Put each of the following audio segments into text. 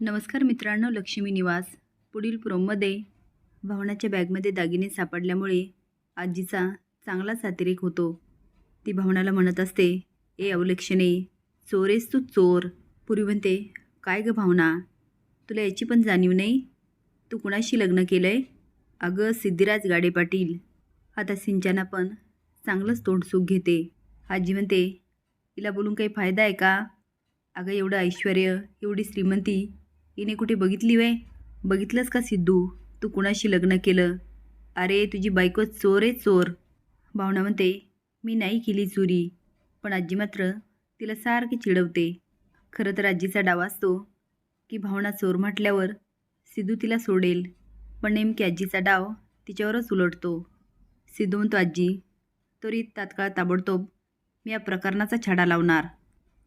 नमस्कार मित्रांनो लक्ष्मी निवास. पुढील प्रोममध्ये भावनाच्या बॅगमध्ये दागिने सापडल्यामुळे आजीचा चांगलाच अतिरेक होतो. ती भावनाला म्हणत असते ए अवलक्षणे चोरेस तू चोर. पूर्वी म्हणते काय गं भावना? तुला याची पण जाणीव नाही? तू कुणाशी लग्न केलं आहे अगं सिद्धिराज गाडे पाटील. आता सिंचना पण चांगलंच तोंडसुख घेते. आजी म्हणते तिला बोलून काही फायदा आहे का? अगं एवढं ऐश्वर एवढी श्रीमंती हिने कुठे बघितली वय? बघितलंस का सिद्धू? तू कुणाशी लग्न केलं? अरे तुझी बायको चोर आहे चोर. भावना म्हणते मी नाही केली चोरी पण आजी मात्र तिला सारखी चिडवते. खरं तर आजीचा डाव असतो की भावना चोर म्हटल्यावर सिद्धू तिला सोडेल पण नेमकी आजीचा डाव तिच्यावरच उलटतो. सिद्धू म्हणतो आजी तरी तात्काळ ताबडतोब मी या प्रकरणाचा छडा लावणार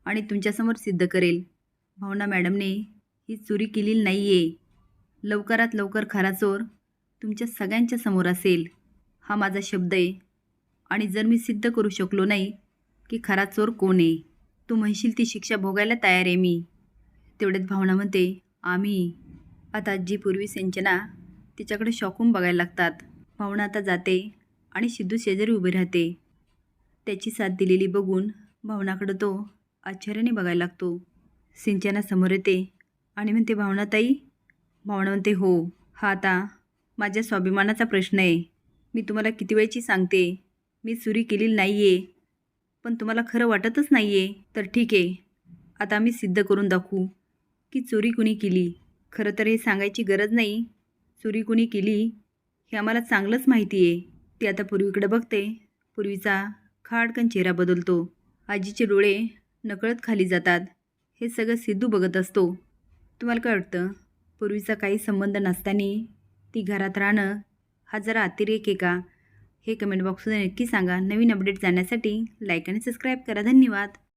आणि तुमच्यासमोर सिद्ध करेल. भावना मॅडमने ही चोरी केलेली नाही आहे लवकरात लवकर खरा चोर तुमच्या सगळ्यांच्या समोर असेल. हा माझा शब्द आहे. आणि जर मी सिद्ध करू शकलो नाही की खरा चोर कोण आहे? तू म्हणशील ती शिक्षा भोगायला तयार आहे मी. तेवढ्यात भावना म्हणते आम्ही. आता आजी पूर्वी सिंचना तिच्याकडे शॉकून बघायला लागतात. भावना आता जाते आणि सिद्धू शेजारी उभी राहते. त्याची साथ दिलेली बघून भावनाकडं तो आश्चर्याने बघायला लागतो. सिंचना समोर येते. आणि म्हणते भावनाताई भावना म्हणते हो हा आता माझ्या स्वाभिमानाचा प्रश्न आहे. मी तुम्हाला किती वेळची सांगते मी चोरी केलेली नाही आहे पण तुम्हाला खरं वाटतच नाही आहे तर ठीक आहे आता आम्ही सिद्ध करून दाखवू की चोरी कुणी केली. खरं तर हे सांगायची गरज नाही. चोरी कुणी केली हे आम्हाला चांगलंच माहिती आहे. ती आता पूर्वीकडे बघते. पूर्वीचा खाडकन चेहरा बदलतो. आजीचे डोळे नकळत खाली जातात. हे सगळं सिद्धू बघत असतो. तुम्हाला काय वाटतं? पूर्वीचा काही संबंध नसताना ती घरात राहणं हा जरा अतिरेक आहे का? हे कमेंट बॉक्समध्ये नक्की सांगा. नवीन अपडेट जाण्यासाठी लाईक आणि सबस्क्राईब करा. धन्यवाद.